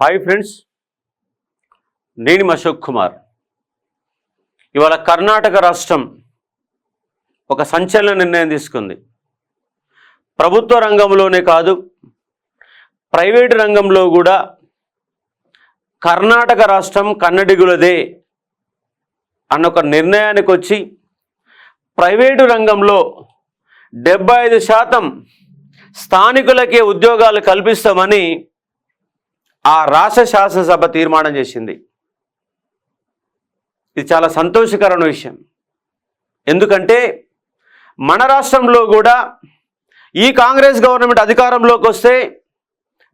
Hi friends నేను అశోక్ కుమార్. ఇవాళ కర్ణాటక రాష్ట్రం ఒక సంచలన నిర్ణయం తీసుకుంది. ప్రభుత్వ రంగంలోనే కాదు ప్రైవేటు రంగంలో కూడా కర్ణాటక రాష్ట్రం కన్నడిగులదే అన్న ఒక నిర్ణయానికి వచ్చి ప్రైవేటు రంగంలో డెబ్బై ఐదు శాతం స్థానికులకే ఉద్యోగాలు కల్పిస్తామని ఆ రాష్ట్ర శాసనసభ తీర్మానం చేసింది. ఇది చాలా సంతోషకరమైన విషయం. ఎందుకంటే మన రాష్ట్రంలో కూడా ఈ కాంగ్రెస్ గవర్నమెంట్ అధికారంలోకి వస్తే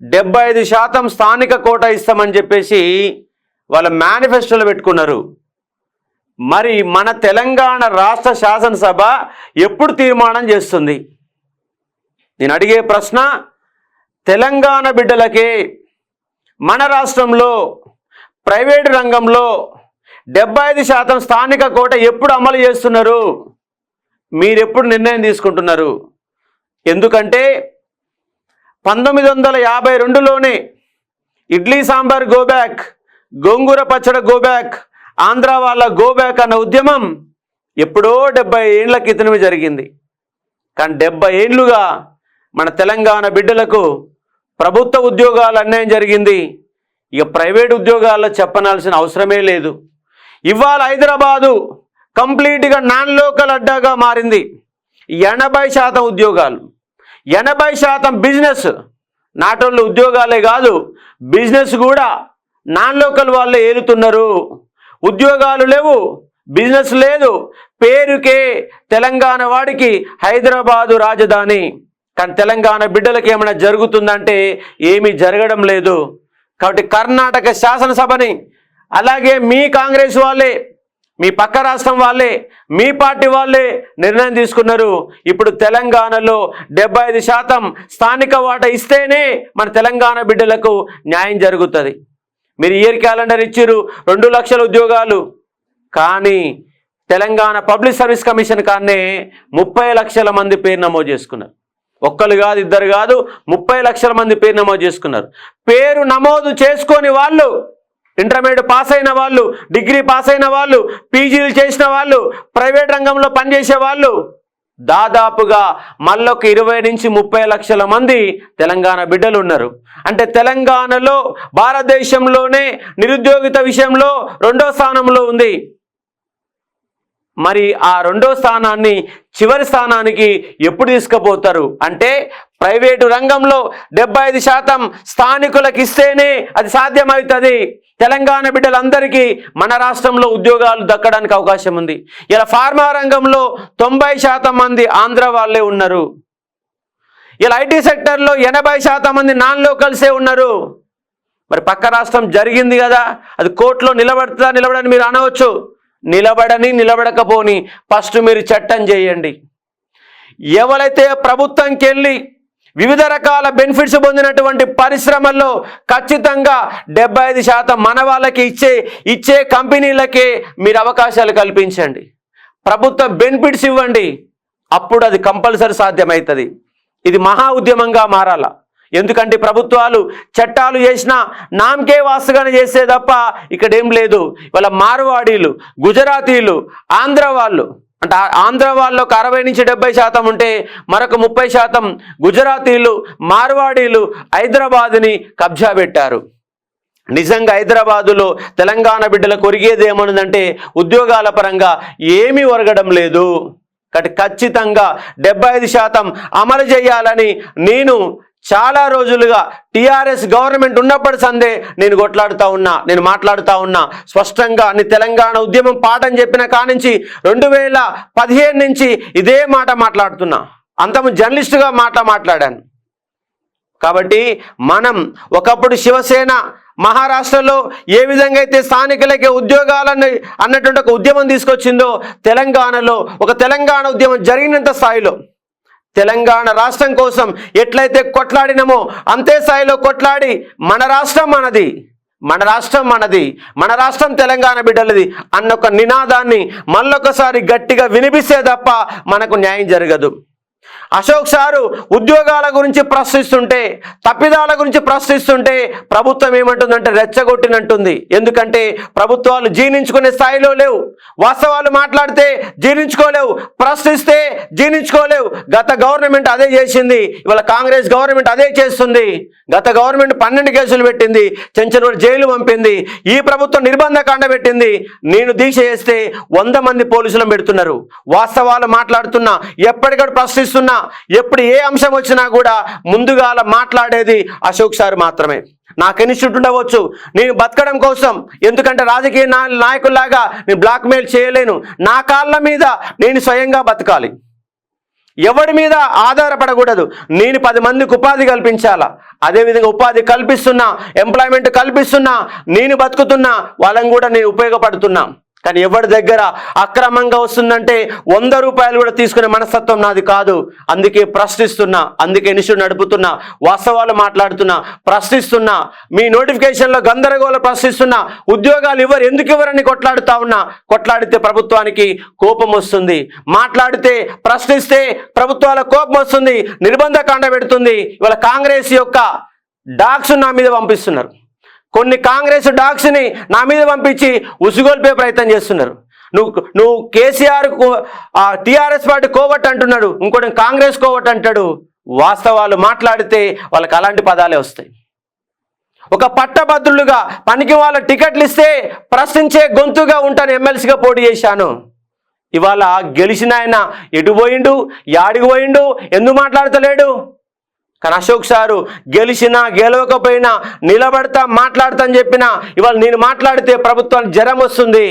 డెబ్బై ఐదు శాతం స్థానిక కోట ఇస్తామని చెప్పేసి వాళ్ళ మేనిఫెస్టోలో పెట్టుకున్నారు. మరి మన తెలంగాణ రాష్ట్ర శాసనసభ ఎప్పుడు తీర్మానం చేస్తుంది? నేను అడిగే ప్రశ్న తెలంగాణ బిడ్డలకే మన రాష్ట్రంలో ప్రైవేటు రంగంలో డెబ్బై ఐదు శాతం స్థానిక కోట ఎప్పుడు అమలు చేస్తున్నారు? మీరు ఎప్పుడు నిర్ణయం తీసుకుంటున్నారు? ఎందుకంటే పంతొమ్మిది వందల యాభై రెండులోనే ఇడ్లీ సాంబార్ గోబ్యాక్ గోంగూర పచ్చడి గోబ్యాక్ ఆంధ్ర వాళ్ళ గోబ్యాక్ అన్న ఉద్యమం ఎప్పుడో డెబ్బై ఏళ్ళ క్రితమే జరిగింది. కానీ డెబ్బై ఏళ్ళుగా మన తెలంగాణ బిడ్డలకు ప్రభుత్వ ఉద్యోగాలు అన్యాయం జరిగింది. ఇక ప్రైవేట్ ఉద్యోగాల్లో చెప్పనాల్సిన అవసరమే లేదు. ఇవాళ హైదరాబాదు కంప్లీట్గా నాన్ లోకల్ అడ్డాగా మారింది. ఎనభై శాతం ఉద్యోగాలు. ఎనభై శాతం బిజినెస్ నాట్ ఓన్లీ ఉద్యోగాలే కాదు బిజినెస్ కూడా నాన్ లోకల్ వాళ్ళే ఏలుతున్నారు. ఉద్యోగాలు లేవు బిజినెస్ లేదు. పేరుకే తెలంగాణ వాడికి హైదరాబాదు రాజధాని. కానీ తెలంగాణ బిడ్డలకు ఏమైనా జరుగుతుందంటే ఏమీ జరగడం లేదు. కాబట్టి కర్ణాటక శాసనసభని అలాగే మీ కాంగ్రెస్ వాళ్ళే మీ పక్క రాష్ట్రం వాళ్ళే మీ పార్టీ వాళ్ళే నిర్ణయం తీసుకున్నారు. ఇప్పుడు తెలంగాణలో డెబ్బై ఐదు శాతం స్థానిక వాటా ఇస్తేనే మన తెలంగాణ బిడ్డలకు న్యాయం జరుగుతుంది. మీరు ఇయర్ క్యాలెండర్ ఇచ్చిర్రు రెండు లక్షల ఉద్యోగాలు. కానీ తెలంగాణ పబ్లిక్ సర్వీస్ కమిషన్ కానీ ముప్పై లక్షల మంది పేరు నమోదు చేసుకున్నారు. ఒక్కరు కాదు ఇద్దరు కాదు ముప్పై లక్షల మంది పేరు నమోదు చేసుకున్నారు. పేరు నమోదు చేసుకొని వాళ్ళు ఇంటర్మీడియట్ పాస్ అయిన వాళ్ళు డిగ్రీ పాస్ అయిన వాళ్ళు పీజీలు చేసిన వాళ్ళు ప్రైవేట్ రంగంలో పనిచేసే వాళ్ళు దాదాపుగా మళ్ళొక ఇరవై నుంచి ముప్పై లక్షల మంది తెలంగాణ బిడ్డలు ఉన్నారు. అంటే తెలంగాణలో భారతదేశంలోనే నిరుద్యోగిత విషయంలో రెండో స్థానంలో ఉంది. మరి ఆ రెండో స్థానాన్ని చివరి స్థానానికి ఎప్పుడు తీసుకుపోతారు? అంటే ప్రైవేటు రంగంలో డెబ్బై ఐదు శాతం స్థానికులకు ఇస్తేనే అది సాధ్యమవుతుంది. తెలంగాణ బిడ్డలందరికీ మన రాష్ట్రంలో ఉద్యోగాలు దక్కడానికి అవకాశం ఉంది. ఇలా ఫార్మా రంగంలో తొంభై శాతం మంది ఆంధ్ర వాళ్ళే ఉన్నారు. ఇలా ఐటీ సెక్టర్లో ఎనభై శాతం మంది నాన్ లోకల్సే ఉన్నారు. మరి పక్క రాష్ట్రం జరిగింది కదా అది కోర్టులో నిలబడుతుందా నిలబడని మీరు అనవచ్చు. నిలబడని నిలబడకపోని ఫస్ట్ మీరు చట్టం చేయండి. ఎవరైతే ప్రభుత్వంకెళ్ళి వివిధ రకాల బెనిఫిట్స్ పొందినటువంటి పరిశ్రమల్లో ఖచ్చితంగా డెబ్బై ఐదు శాతం మన వాళ్ళకి ఇచ్చే ఇచ్చే కంపెనీలకే మీరు అవకాశాలు కల్పించండి. ప్రభుత్వ బెనిఫిట్స్ ఇవ్వండి. అప్పుడు అది కంపల్సరీ సాధ్యమవుతుంది. ఇది మహా ఉద్యమంగా మారాల. ఎందుకంటే ప్రభుత్వాలు చట్టాలు చేసినా నామకే వాసుగానే చేసే తప్ప ఇక్కడ ఏం లేదు. వాళ్ళ మార్వాడీలు గుజరాతీలు ఆంధ్ర వాళ్ళు అంటే ఆంధ్ర వాళ్ళు ఒక అరవై నుంచి డెబ్బై శాతం ఉంటే మరొక ముప్పై శాతం గుజరాతీలు మార్వాడీలు హైదరాబాద్ని కబ్జా పెట్టారు. నిజంగా హైదరాబాదులో తెలంగాణ బిడ్డలకు ఒరిగేది ఏమనుందంటే ఉద్యోగాల పరంగా ఏమీ ఒరగడం లేదు. కాబట్టి ఖచ్చితంగా డెబ్బై ఐదు శాతం అమలు చేయాలని నేను చాలా రోజులుగా టీఆర్ఎస్ గవర్నమెంట్ ఉన్నప్పటి సందే నేను కొట్లాడుతూ ఉన్నా నేను మాట్లాడుతూ ఉన్నా. స్పష్టంగా నీ తెలంగాణ ఉద్యమం పాఠం చెప్పిన కానుంచి రెండు వేల పదిహేను నుంచి ఇదే మాట మాట్లాడుతున్నా. అంతము జర్నలిస్టుగా మాట మాట్లాడాను. కాబట్టి మనం ఒకప్పుడు శివసేన మహారాష్ట్రలో ఏ విధంగా అయితే స్థానికులకి ఉద్యోగాలని అన్నటువంటి ఒక ఉద్యమం తీసుకొచ్చిందో తెలంగాణలో ఒక తెలంగాణ ఉద్యమం జరిగినంత స్థాయిలో తెలంగాణ రాష్ట్రం కోసం ఎట్లయితే కొట్లాడినమో అంతే స్థాయిలో కొట్లాడి మన రాష్ట్రం మనది. మన రాష్ట్రం మనది. మన రాష్ట్రం తెలంగాణ బిడ్డలది అన్న ఒక నినాదాన్ని మళ్ళొకసారి గట్టిగా వినిపిస్తే తప్ప మనకు న్యాయం జరగదు. అశోక్ సారు ఉద్యోగాల గురించి ప్రశ్నిస్తుంటే తప్పిదాల గురించి ప్రశ్నిస్తుంటే ప్రభుత్వం ఏమంటుందంటే రెచ్చగొట్టినట్టుంది. ఎందుకంటే ప్రభుత్వాలు జీర్ణించుకునే స్థాయిలో లేవు. వాస్తవాలు మాట్లాడితే జీర్ణించుకోలేవు. ప్రశ్నిస్తే జీర్ణించుకోలేవు. గత గవర్నమెంట్ అదే చేసింది. ఇవాళ కాంగ్రెస్ గవర్నమెంట్ అదే చేస్తుంది. గత గవర్నమెంట్ పన్నెండు కేసులు పెట్టింది. చెంచనూరు జైలు పంపింది. ఈ ప్రభుత్వం నిర్బంధ కాండ పెట్టింది. నేను దీక్ష చేస్తే వంద మంది పోలీసులను పెడుతున్నారు. వాస్తవాలు మాట్లాడుతున్నా. ఎప్పటికప్పుడు ప్రశ్నిస్తున్నా. ఎప్పుడు ఏ అంశం వచ్చినా కూడా ముందుగా మాట్లాడేది అశోక్ సార్ మాత్రమే. నాకు ఇన్స్టిట్యూట్ ఉండవచ్చు? నేను బతకడం కోసం ఎందుకంటే రాజకీయ నా నాయకుల్లాగా నేను బ్లాక్మెయిల్ చేయలేను. నా కాళ్ళ మీద నేను స్వయంగా బతకాలి. ఎవరి మీద ఆధారపడకూడదు. నేను పది మందికి ఉపాధి కల్పించాలా? అదేవిధంగా ఉపాధి కల్పిస్తున్నా ఎంప్లాయ్మెంట్ కల్పిస్తున్నా నేను బతుకుతున్నా వాళ్ళని కూడా నేను ఉపయోగపడుతున్నా. కానీ ఎవరి దగ్గర అక్రమంగా వస్తుందంటే వంద రూపాయలు కూడా తీసుకునే మనస్తత్వం నాది కాదు. అందుకే ప్రశ్నిస్తున్నా అందుకే నిషుడు నడుపుతున్నా వాస్తవాలు మాట్లాడుతున్నా ప్రశ్నిస్తున్నా మీ నోటిఫికేషన్లో గందరగోళ ప్రశ్నిస్తున్నా ఉద్యోగాలు ఇవ్వరు ఎందుకు ఇవ్వరని కొట్లాడుతా ఉన్నా కొట్లాడితే ప్రభుత్వానికి కోపం వస్తుంది. మాట్లాడితే ప్రశ్నిస్తే ప్రభుత్వాల కోపం వస్తుంది నిర్బంధ కాండ పెడుతుంది. ఇవాళ కాంగ్రెస్ యొక్క డాక్స్ నా మీద పంపిస్తున్నారు. కొన్ని కాంగ్రెస్ డాగ్స్ని నా మీద పంపించి ఉసుగొల్పే ప్రయత్నం చేస్తున్నారు. నువ్వు నువ్వు కేసీఆర్ టీఆర్ఎస్ పార్టీ కోవట్ అంటున్నాడు ఇంకోటి కాంగ్రెస్ కోవట్ అంటాడు వాస్తవాలు మాట్లాడితే వాళ్ళకి అలాంటి పదాలే వస్తాయి. ఒక పట్టభద్రులుగా పనికి వాళ్ళ టికెట్లు ఇస్తే ప్రశ్నించే గొంతుగా ఉంటాను ఎమ్మెల్సీగా పోటీ చేశాను. ఇవాళ గెలిచిన ఆయన ఎటు పోయిండు యాడికి పోయిండు ఎందుకు మాట్లాడతలేడు? కానీ అశోక్ సారు గెలిచినా గెలవకపోయినా నిలబడతా మాట్లాడతా అని చెప్పినా ఇవాళ నేను మాట్లాడితే ప్రభుత్వానికి జ్వరం వస్తుంది.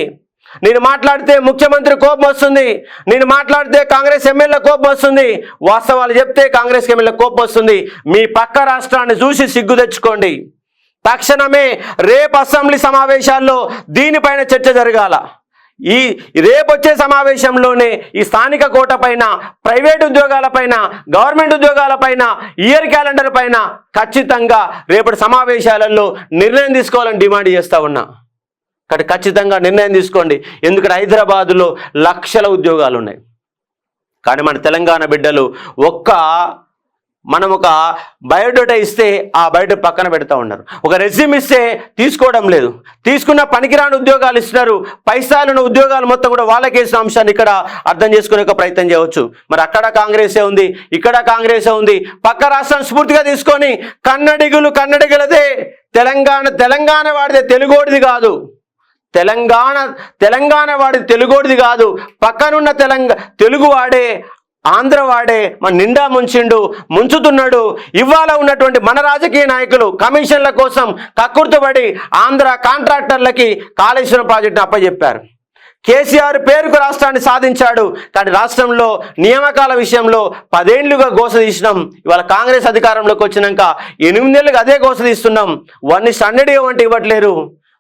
నేను మాట్లాడితే ముఖ్యమంత్రి కోపం వస్తుంది. నేను మాట్లాడితే కాంగ్రెస్ ఎమ్మెల్యే కోపం వస్తుంది. వాస్తవాలు చెప్తే కాంగ్రెస్ ఎమ్మెల్యే కోపం వస్తుంది. మీ పక్క రాష్ట్రాన్ని చూసి సిగ్గు తెచ్చుకోండి. తక్షణమే రేపు అసెంబ్లీ సమావేశాల్లో దీనిపైన చర్చ జరగాల. ఈ రేపొచ్చే సమావేశంలోనే ఈ స్థానిక కోట పైన ప్రైవేట్ ఉద్యోగాల పైన గవర్నమెంట్ ఉద్యోగాల పైన ఇయర్ క్యాలెండర్ పైన ఖచ్చితంగా రేపటి సమావేశాలలో నిర్ణయం తీసుకోవాలని డిమాండ్ చేస్తా ఉన్నా. కానీ ఖచ్చితంగా నిర్ణయం తీసుకోండి. ఎందుకంటే హైదరాబాదులో లక్షల ఉద్యోగాలు ఉన్నాయి. కానీ మన తెలంగాణ బిడ్డలు ఒక్క మనం ఒక బయోడేటా ఇస్తే ఆ బయోడేటా పక్కన పెడతా ఉన్నారు. ఒక రెజ్యూమ్ ఇస్తే తీసుకోవడం లేదు. తీసుకున్న పనికిరాని ఉద్యోగాలు ఇస్తున్నారు. పైసాలున్న ఉద్యోగాలు మొత్తం కూడా వాళ్ళకేసిన అంశాన్ని ఇక్కడ అర్థం చేసుకునే ఒక ప్రయత్నం చేయవచ్చు. మరి అక్కడ కాంగ్రెసే ఉంది ఇక్కడ కాంగ్రెసే ఉంది. పక్క రాష్ట్రాన్ని స్ఫూర్తిగా తీసుకొని కన్నడిగులు కన్నడిగులదే. తెలంగాణ తెలంగాణ వాడిదే తెలుగోడిది కాదు. తెలంగాణ తెలంగాణ వాడి తెలుగోడిది కాదు. పక్కనున్న తెలంగా తెలుగు వాడే ఆంధ్ర వాడే మన నిండా ముంచిండు ముంచుతున్నాడు. ఇవాళ ఉన్నటువంటి మన రాజకీయ నాయకులు కమిషన్ల కోసం కక్కుర్తుపడి ఆంధ్ర కాంట్రాక్టర్లకి కాళేశ్వరం ప్రాజెక్టును అప్పచెప్పారు కేసీఆర్ పేరుకు రాష్ట్రాన్ని సాధించాడు. కానీ రాష్ట్రంలో నియామకాల విషయంలో పదేళ్ళుగా గోస తీసినాం. ఇవాళ కాంగ్రెస్ అధికారంలోకి వచ్చినాక ఎనిమిదేళ్ళుగా అదే గోస తీస్తున్నాం. వన్ హండ్రెడ్ ఇవ్వంటే ఇవ్వట్లేరు.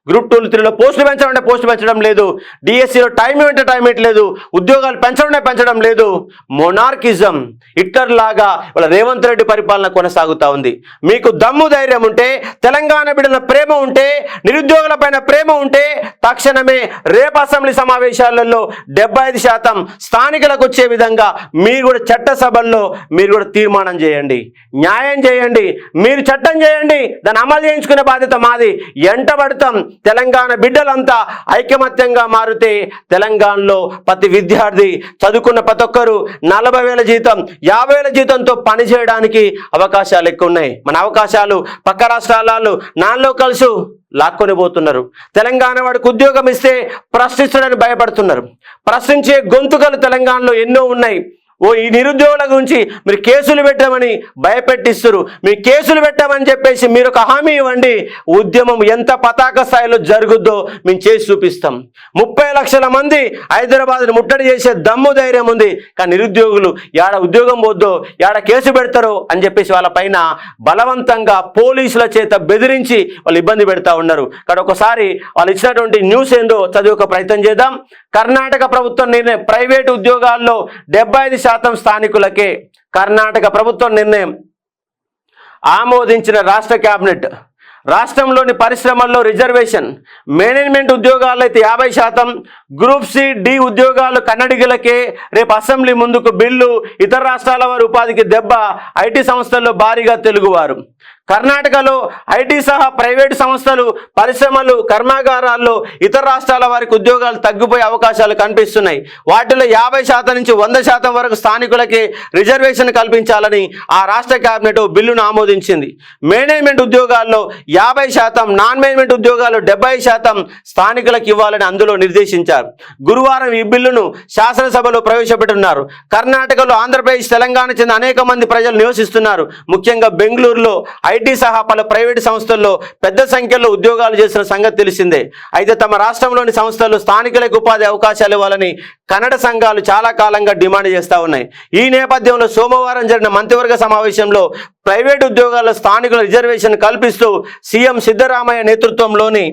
గ్రూప్ టూలు త్రీలో పోస్టులు పెంచాలంటే పోస్టులు పెంచడం లేదు. డిఎస్సిలో టైం ఏమంటే టైం ఇవ్వట్లేదు. ఉద్యోగాలు పెంచడమే పెంచడం లేదు. మొనార్కిజం ఇట్టర్లాగా లాగా వాళ్ళ రేవంత్ రెడ్డి పరిపాలన కొనసాగుతా ఉంది. మీకు దమ్ము ధైర్యం ఉంటే తెలంగాణ బిడ్డల ప్రేమ ఉంటే నిరుద్యోగుల పైన ప్రేమ ఉంటే తక్షణమే రేపు అసెంబ్లీ సమావేశాలలో డెబ్బై ఐదు శాతం స్థానికులకు వచ్చే విధంగా మీరు కూడా చట్టసభల్లో మీరు కూడా తీర్మానం చేయండి. న్యాయం చేయండి. మీరు చట్టం చేయండి. దాన్ని అమలు చేయించుకునే బాధ్యత మాది. ఎంటబడతాం తెలంగాణ బిడ్డలంతా ఐకమత్యంగా మారితే తెలంగాణలో ప్రతి విద్యార్థి చదువుకున్న ప్రతి ఒక్కరు నలభై వేల జీతం యాభై వేల జీతంతో పనిచేయడానికి అవకాశాలు ఎక్కువ ఉన్నాయి మన అవకాశాలు పక్క రాష్ట్రాలలో నాలో కలుసు లాక్కొని పోతున్నారు. తెలంగాణ వాడికి ఉద్యోగం ఇస్తే ప్రశ్నిస్తాడని భయపడుతున్నారు. ప్రశ్నించే గొంతుకలు తెలంగాణలో ఎన్నో ఉన్నాయి. ఓ ఈ నిరుద్యోగుల గురించి మీరు కేసులు పెట్టమని భయపెట్టిస్తారు. మీరు కేసులు పెట్టామని చెప్పేసి మీరు ఒక హామీ ఇవ్వండి. ఉద్యమం ఎంత పతాక స్థాయిలో జరుగుద్దో మేము చేసి చూపిస్తాం. ముప్పై లక్షల మంది హైదరాబాద్ని ముట్టడి చేసే దమ్ము ధైర్యం ఉంది. కానీ నిరుద్యోగులు యాడ ఉద్యోగం పోద్దో యాడ కేసు పెడతారో అని చెప్పేసి వాళ్ళ పైన బలవంతంగా పోలీసుల చేత బెదిరించి వాళ్ళు ఇబ్బంది పెడతా ఉన్నారు. కానీ ఒకసారి వాళ్ళు ఇచ్చినటువంటి న్యూస్ ఏందో చదివే ఒక ప్రయత్నం చేద్దాం. కర్ణాటక ప్రభుత్వం నిర్ణయం ప్రైవేటు ఉద్యోగాల్లో డెబ్బై ఐదు శాతం స్థానికులకే కర్ణాటక ప్రభుత్వం నిర్ణయం. ఆమోదించిన రాష్ట్ర కేబినెట్ రాష్ట్రంలోని పరిశ్రమల్లో రిజర్వేషన్. మేనేజ్మెంట్ ఉద్యోగాల్లో అయితే యాభై శాతం. గ్రూప్ సి డి ఉద్యోగాలు కన్నడిగులకే. రేపు అసెంబ్లీ ముందుకు బిల్లు. ఇతర రాష్ట్రాల వారి ఉపాధికి దెబ్బ. ఐటీ సంస్థల్లో భారీగా తెలుగువారు. కర్ణాటకలో ఐటీ సహా ప్రైవేటు సంస్థలు పరిశ్రమలు కర్మాగారాల్లో ఇతర రాష్ట్రాల వారికి ఉద్యోగాలు తగ్గిపోయే అవకాశాలు కనిపిస్తున్నాయి. వాటిలో యాభై శాతం నుంచి వంద శాతం వరకు స్థానికులకే రిజర్వేషన్ కల్పించాలని ఆ రాష్ట్ర కేబినెట్ బిల్లును ఆమోదించింది. మేనేజ్మెంట్ ఉద్యోగాల్లో యాభై శాతం నాన్ మేనేజ్మెంట్ ఉద్యోగాలు డెబ్బై శాతం స్థానికులకు ఇవ్వాలని అందులో నిర్దేశించారు. గురువారం ఈ బిల్లును శాసనసభలో ప్రవేశపెట్టున్నారు కర్ణాటకలో ఆంధ్రప్రదేశ్ తెలంగాణ చెందిన అనేక మంది ప్రజలు నివసిస్తున్నారు. ముఖ్యంగా బెంగళూరులో ఐటీ సహా పలు ప్రైవేటు సంస్థల్లో పెద్ద సంఖ్యలో ఉద్యోగాలు చేసిన సంగతి తెలిసిందే. అయితే తమ రాష్ట్రంలోని సంస్థలు స్థానికులకు ఉపాధి అవకాశాలు ఇవ్వాలని కన్నడ సంఘాలు చాలా కాలంగా డిమాండ్ చేస్తూ ఉన్నాయి. ఈ నేపథ్యంలో సోమవారం జరిగిన మంత్రివర్గ సమావేశంలో ప్రైవేటు ఉద్యోగాల్లో స్థానికుల రిజర్వేషన్ కల్పిస్తూ సీఎం సిద్ధరామయ్య నేతృత్వంలోని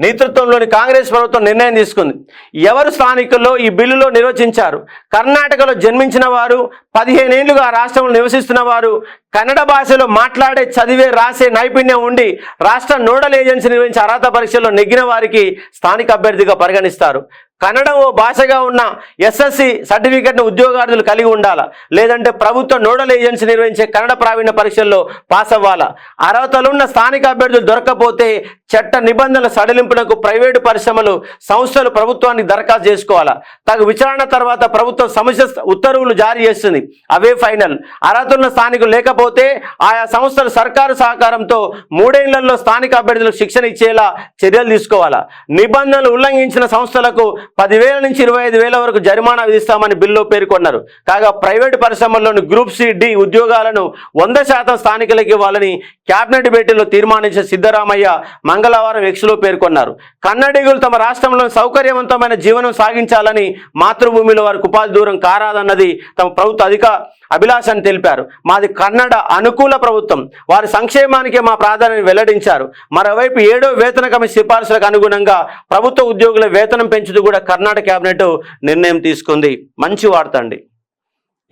నేతృత్వంలోని కాంగ్రెస్ ప్రభుత్వం నిర్ణయం తీసుకుంది. ఎవరు స్థానికుల్లో ఈ బిల్లులో నిర్వచించారు? కర్ణాటకలో జన్మించిన వారు పదిహేనేళ్ళుగా ఆ రాష్ట్రంలో నివసిస్తున్న వారు కన్నడ భాషలో మాట్లాడే చదివే రాసే నైపుణ్యం ఉండి రాష్ట్ర నోడల్ ఏజెన్సీ నిర్వహించే అర్హత పరీక్షల్లో నెగ్గిన వారికి స్థానిక అభ్యర్థిగా పరిగణిస్తారు. కన్నడం ఓ భాషగా ఉన్న ఎస్ఎస్సి సర్టిఫికెట్ను ఉద్యోగార్థులు కలిగి ఉండాలా? లేదంటే ప్రభుత్వ నోడల్ ఏజెన్సీ నిర్వహించే కన్నడ ప్రావీణ్య పరీక్షల్లో పాస్ అవ్వాలా? అర్హతలున్న స్థానిక అభ్యర్థులు దొరకకపోతే చట్ట నిబంధనల సడలింపునకు ప్రైవేటు పరిశ్రమలు సంస్థలు ప్రభుత్వానికి దరఖాస్తు చేసుకోవాలా? తగు విచారణ తర్వాత ప్రభుత్వం సమస్య ఉత్తర్వులు జారీ చేస్తుంది. అవే ఫైనల్. అర్హతలున్న స్థానికులు లేకపోతే ఆయా సంస్థలు సర్కారు సహకారంతో మూడేళ్ళలో స్థానిక అభ్యర్థులకు శిక్షణ ఇచ్చేలా చర్యలు తీసుకోవాలా? నిబంధనలు ఉల్లంఘించిన సంస్థలకు పదివేల నుంచి ఇరవై ఐదు వేల వరకు జరిమానా విధిస్తామని బిల్లులో పేర్కొన్నారు. కాగా ప్రైవేటు పరిశ్రమల్లోని గ్రూప్ సి డి ఉద్యోగాలను వంద శాతం స్థానికులకు ఇవ్వాలని కేబినెట్ భేటీలో తీర్మానించిన సిద్ధరామయ్య మంగళవారం ఎక్స్లో పేర్కొన్నారు. కన్నడిగులు తమ రాష్ట్రంలో సౌకర్యవంతమైన జీవనం సాగించాలని మాతృభూమిలో వారికి ఉపాధి దూరం కారాదన్నది తమ ప్రభుత్వ అధిక అభిలాష్ అని తెలిపారు. మాది కన్నడ అనుకూల ప్రభుత్వం. వారి సంక్షేమానికే మా ప్రాధాన్యత వెల్లడించారు. మరోవైపు ఏడో వేతన కమిటీ సిఫార్సులకు అనుగుణంగా ప్రభుత్వ ఉద్యోగుల వేతనం పెంచుతూ కూడా కర్ణాటక కేబినెట్ నిర్ణయం తీసుకుంది. మంచి వార్త అండి.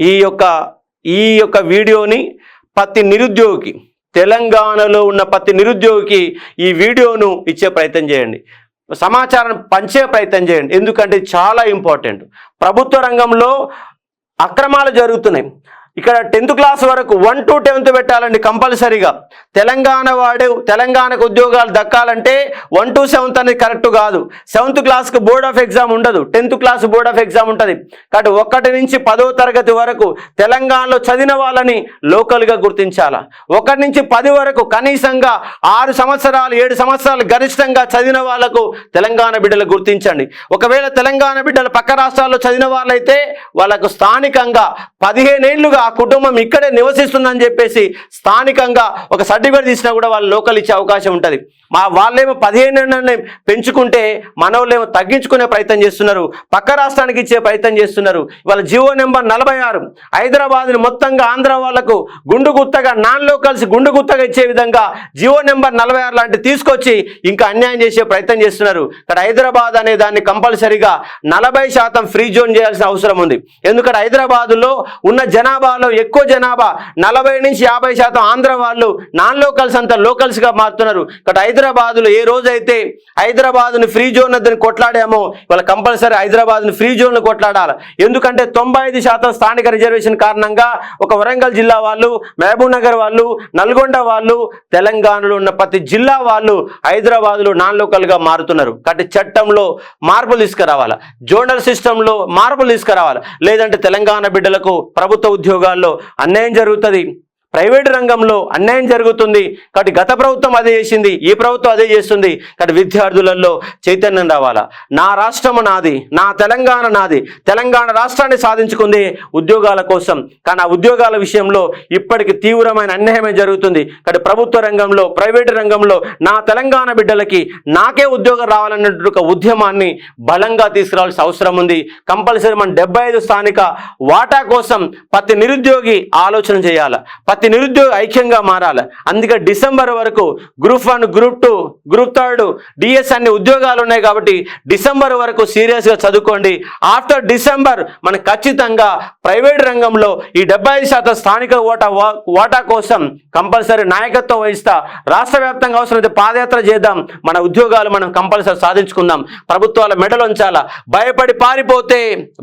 ఈ యొక్క ఈ యొక్క వీడియోని ప్రతి నిరుద్యోగికి తెలంగాణలో ఉన్న ప్రతి నిరుద్యోగికి ఈ వీడియోను ఇచ్చే ప్రయత్నం చేయండి. సమాచారం పంచే ప్రయత్నం చేయండి. ఎందుకంటే చాలా ఇంపార్టెంట్. ప్రభుత్వ రంగంలో అక్రమాలు జరుగుతున్నాయి. ఇక్కడ టెన్త్ క్లాస్ వరకు వన్ టు టెన్త్ పెట్టాలండి కంపల్సరీగా. తెలంగాణ వాడు తెలంగాణకు ఉద్యోగాలు దక్కాలంటే వన్ టు సెవెంత్ అనేది కరెక్ట్ కాదు. సెవెంత్ క్లాస్కి బోర్డ్ ఆఫ్ ఎగ్జామ్ ఉండదు. Tenth class board of exam ఉంటుంది. కాబట్టి ఒకటి నుంచి పదో తరగతి వరకు తెలంగాణలో చదివిన వాళ్ళని లోకల్గా గుర్తించాలా. ఒకటి నుంచి పది వరకు కనీసంగా ఆరు సంవత్సరాలు ఏడు సంవత్సరాలు గరిష్టంగా చదివిన వాళ్ళకు తెలంగాణ బిడ్డలు గుర్తించండి. ఒకవేళ తెలంగాణ బిడ్డలు పక్క రాష్ట్రాల్లో చదివిన వాళ్ళైతే వాళ్ళకు స్థానికంగా పదిహేనేళ్ళుగా ఆ కుటుంబం ఇక్కడే నివసిస్తుందని చెప్పేసి స్థానికంగా ఒక సర్టిఫికేట్ తీసినా కూడా వాళ్ళు లోకల్ ఇచ్చే అవకాశం ఉంటుంది. మా వాళ్ళేమో పదిహేను పెంచుకుంటే మనోళ్ళేమో తగ్గించుకునే ప్రయత్నం చేస్తున్నారు. పక్క రాష్ట్రానికి ఇచ్చే ప్రయత్నం చేస్తున్నారు. వాళ్ళ జియో నెంబర్ నలభై ఆరు. హైదరాబాద్ని మొత్తంగా ఆంధ్ర వాళ్ళకు గుండు గుత్తగా నాన్ లోకల్స్ గుండు గుత్తగా ఇచ్చే విధంగా జియో నెంబర్ నలభై ఆరు లాంటి తీసుకొచ్చి ఇంకా అన్యాయం చేసే ప్రయత్నం చేస్తున్నారు. ఇక్కడ హైదరాబాద్ అనే దాన్ని కంపల్సరీగా నలభై శాతం ఫ్రీ జోన్ చేయాల్సిన అవసరం ఉంది. ఎందుకంటే హైదరాబాద్లో ఉన్న జనాభా జనాభాలో ఎక్కువ జనాభా నలభై నుంచి యాభై శాతం ఆంధ్ర వాళ్ళు నాన్ లోకల్స్ అంతా లోకల్స్గా మారుతున్నారు. కాబట్టి హైదరాబాదులో ఏ రోజైతే హైదరాబాద్ని ఫ్రీ జోన్ వద్దని కొట్లాడామో వాళ్ళ కంపల్సరీ హైదరాబాద్ని ఫ్రీ జోన్లు కొట్లాడాలి. ఎందుకంటే తొంభై ఐదు శాతం స్థానిక రిజర్వేషన్ కారణంగా ఒక వరంగల్ జిల్లా వాళ్ళు మహబూబ్ నగర్ వాళ్ళు నల్గొండ వాళ్ళు తెలంగాణలో ఉన్న ప్రతి జిల్లా వాళ్ళు హైదరాబాద్లో నాన్ లోకల్గా మారుతున్నారు. కాబట్టి చట్టంలో మార్పులు తీసుకురావాలి. జోనల్ సిస్టంలో మార్పులు తీసుకురావాలి. లేదంటే తెలంగాణ బిడ్డలకు ప్రభుత్వ ఉద్యోగం ఉద్యోగాల్లో అన్యాయం జరుగుతుంది. ప్రైవేటు రంగంలో అన్యాయం జరుగుతుంది. కాబట్టి గత ప్రభుత్వం అదే చేసింది ఈ ప్రభుత్వం అదే చేస్తుంది. కాబట్టి విద్యార్థులలో చైతన్యం రావాలా? నా రాష్ట్రము నాది నా తెలంగాణ నాది. తెలంగాణ రాష్ట్రాన్ని సాధించుకుంది ఉద్యోగాల కోసం. కానీ ఆ ఉద్యోగాల విషయంలో ఇప్పటికి తీవ్రమైన అన్యాయమే జరుగుతుంది. కాబట్టి ప్రభుత్వ రంగంలో ప్రైవేటు రంగంలో నా తెలంగాణ బిడ్డలకి నాకే ఉద్యోగం రావాలన్నట్టు ఒక ఉద్యమాన్ని బలంగా తీసుకురావాల్సిన అవసరం ఉంది. కంపల్సరీ మన డెబ్బై ఐదు స్థానిక వాటా కోసం ప్రతి నిరుద్యోగి ఆలోచన చేయాలి? ప్రతి నిరుద్యోగ ఐక్యంగా మారాలి. అందుకే డిసెంబర్ వరకు group one group two group third DS అన్ని ఉద్యోగాలు ఉన్నాయి కాబట్టి డిసెంబర్ వరకు సీరియస్గా చదువుకోండి. ఆఫ్టర్ డిసెంబర్ మన ఖచ్చితంగా ప్రైవేట్ రంగంలో ఈ డెబ్బై ఐదు శాతం స్థానిక ఓటా ఓటా కోసం కంపల్సరీ నాయకత్వం వహిస్తా. రాష్ట్ర వ్యాప్తంగా అవసరమైతే పాదయాత్ర చేద్దాం. మన ఉద్యోగాలు మనం కంపల్సరీ సాధించుకుందాం. ప్రభుత్వాల మెడలు ఉంచాలా. భయపడి పారిపోతే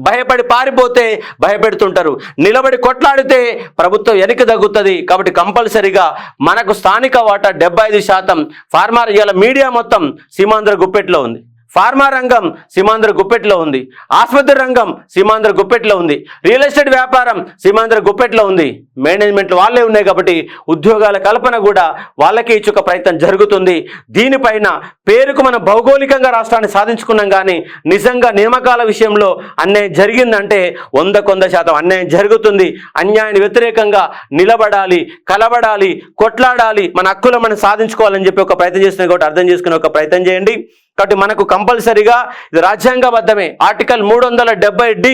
భయపడి పారిపోతే భయపెడుతుంటారు. నిలబడి కొట్లాడితే ప్రభుత్వం వెనక తగ్గుతుంది. కాబట్టి కంపల్సరీగా మనకు స్థానిక వాటా డెబ్బై ఐదు శాతం ఫార్మర్ మీడియా మొత్తం సీమాంధ్ర గుప్పెట్లో ఉంది. ఫార్మా రంగం సీమాంధ్ర గుప్పెట్లో ఉంది. ఆసుపత్రి రంగం సీమాంధ్ర గుప్పెట్లో ఉంది. రియల్ ఎస్టేట్ వ్యాపారం సీమాంధ్ర గుప్పెట్లో ఉంది. మేనేజ్మెంట్ వాళ్ళే ఉన్నాయి కాబట్టి ఉద్యోగాల కల్పన కూడా వాళ్ళకే ఇచ్చుక ప్రయత్నం జరుగుతుంది. దీనిపైన పేరుకు మనం భౌగోళికంగా రాష్ట్రాన్ని సాధించుకున్నాం కానీ నిజంగా నియామకాల విషయంలో అన్యాయం జరిగిందంటే వంద కొంద శాతం అన్యాయం జరుగుతుంది. అన్యాయాన్ని వ్యతిరేకంగా నిలబడాలి కలబడాలి కొట్లాడాలి. మన హక్కులు మనం సాధించుకోవాలని చెప్పి ఒక ప్రయత్నం చేస్తున్న కాబట్టి అర్థం చేసుకునే ఒక ప్రయత్నం చేయండి. కాబట్టి మనకు కంపల్సరిగా ఇది రాజ్యాంగబద్ధమే. ఆర్టికల్ మూడు వందల డెబ్బై డి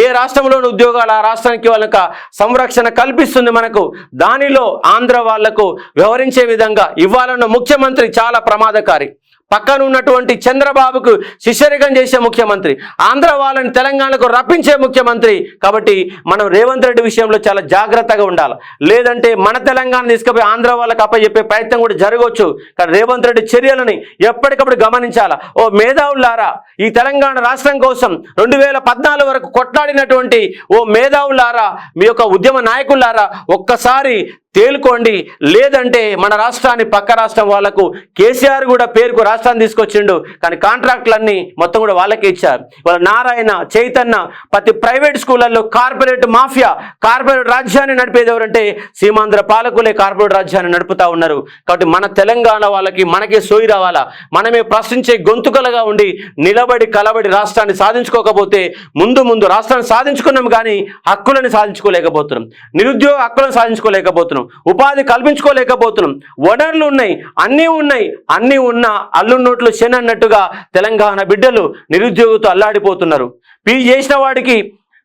ఏ రాష్ట్రంలోని ఉద్యోగాలు ఆ రాష్ట్రానికి వాళ్ళక సంరక్షణ కల్పిస్తుంది మనకు. దానిలో ఆంధ్ర వాళ్ళకు వ్యవహరించే విధంగా ఇవ్వాలన్న ముఖ్యమంత్రి చాలా ప్రమాదకారి. పక్కన ఉన్నటువంటి చంద్రబాబుకు శిష్యరికం చేసే ముఖ్యమంత్రి ఆంధ్ర వాళ్ళని తెలంగాణకు రప్పించే ముఖ్యమంత్రి. కాబట్టి మనం రేవంత్ రెడ్డి విషయంలో చాలా జాగ్రత్తగా ఉండాలి. లేదంటే మన తెలంగాణ తీసుకుపోయి ఆంధ్ర వాళ్ళకి అప్పచెప్పే ప్రయత్నం కూడా జరగవచ్చు కానీ రేవంత్ రెడ్డి చర్యలని ఎప్పటికప్పుడు గమనించాలా? ఓ మేధావులారా ఈ తెలంగాణ రాష్ట్రం కోసం రెండు వేల పద్నాలుగు వరకు కొట్లాడినటువంటి ఓ మేధావులారా మీ యొక్క ఉద్యమ నాయకులారా ఒక్కసారి తేలుకోండి. లేదంటే మన రాష్ట్రాన్ని పక్క రాష్ట్రం వాళ్ళకు కేసీఆర్ కూడా పేరుకు రాష్ట్రాన్ని తీసుకొచ్చిండు. కానీ కాంట్రాక్టులన్నీ మొత్తం కూడా వాళ్ళకే ఇచ్చారు. వాళ్ళ నారాయణ చైతన్య ప్రతి ప్రైవేట్ స్కూళ్ళల్లో కార్పొరేట్ మాఫియా కార్పొరేట్ రాజ్యాన్ని నడిపేది ఎవరంటే సీమాంధ్ర పాలకులే కార్పొరేట్ రాజ్యాన్ని నడుపుతా ఉన్నారు. కాబట్టి మన తెలంగాణ వాళ్ళకి మనకే సోయి రావాలా? మనమే ప్రశ్నించే గొంతుకలుగా ఉండి నిలబడి కలబడి రాష్ట్రాన్ని సాధించుకోకపోతే ముందు ముందు రాష్ట్రాన్ని సాధించుకున్నాం కానీ హక్కులను సాధించుకోలేకపోతున్నాం. నిరుద్యోగ హక్కులను సాధించుకోలేకపోతున్నాం. ఉపాధి కల్పించుకోలేకపోతున్నాం. వనరులు ఉన్నాయి అన్నీ ఉన్నాయి అన్నీ ఉన్నా కళ్ళు నోట్లు శని అన్నట్టుగా తెలంగాణ బిడ్డలు నిరుద్యోగంతో అల్లాడిపోతున్నారు. పీజీ చేసిన వాడికి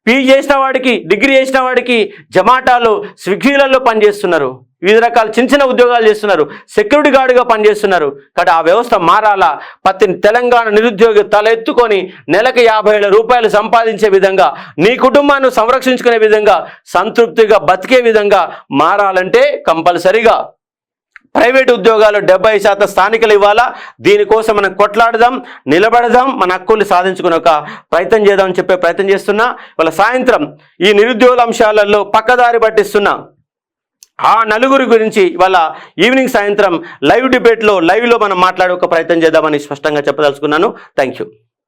పీజీ చేసిన వాడికి డిగ్రీ చేసిన వాడికి జమాటాలు స్విగ్గీలలో పనిచేస్తున్నారు. వివిధ రకాల చిన్న చిన్న ఉద్యోగాలు చేస్తున్నారు. సెక్యూరిటీ గార్డుగా పనిచేస్తున్నారు. కాబట్టి ఆ వ్యవస్థ మారాలా? ప్రతి తెలంగాణ నిరుద్యోగి తల ఎత్తుకొని నెలకు యాభై వేల రూపాయలు సంపాదించే విధంగా నీ కుటుంబాన్ని సంరక్షించుకునే విధంగా సంతృప్తిగా బతికే విధంగా మారాలంటే కంపల్సరిగా ప్రైవేట్ ఉద్యోగాలు డెబ్బై శాతం స్థానికులు ఇవ్వాలా? దీనికోసం మనం కొట్లాడదాం నిలబడదాం మన హక్కులు సాధించుకునే ఒక ప్రయత్నం చేద్దామని చెప్పే ప్రయత్నం చేస్తున్నా. ఇవాళ సాయంత్రం ఈ నిరుద్యోగుల అంశాలలో పక్కదారి పట్టిస్తున్నా ఆ నలుగురి గురించి ఇవాళ ఈవినింగ్ సాయంత్రం లైవ్ డిబేట్లో లైవ్లో మనం మాట్లాడే ఒక ప్రయత్నం చేద్దామని స్పష్టంగా చెప్పదలుచుకున్నాను. Thank you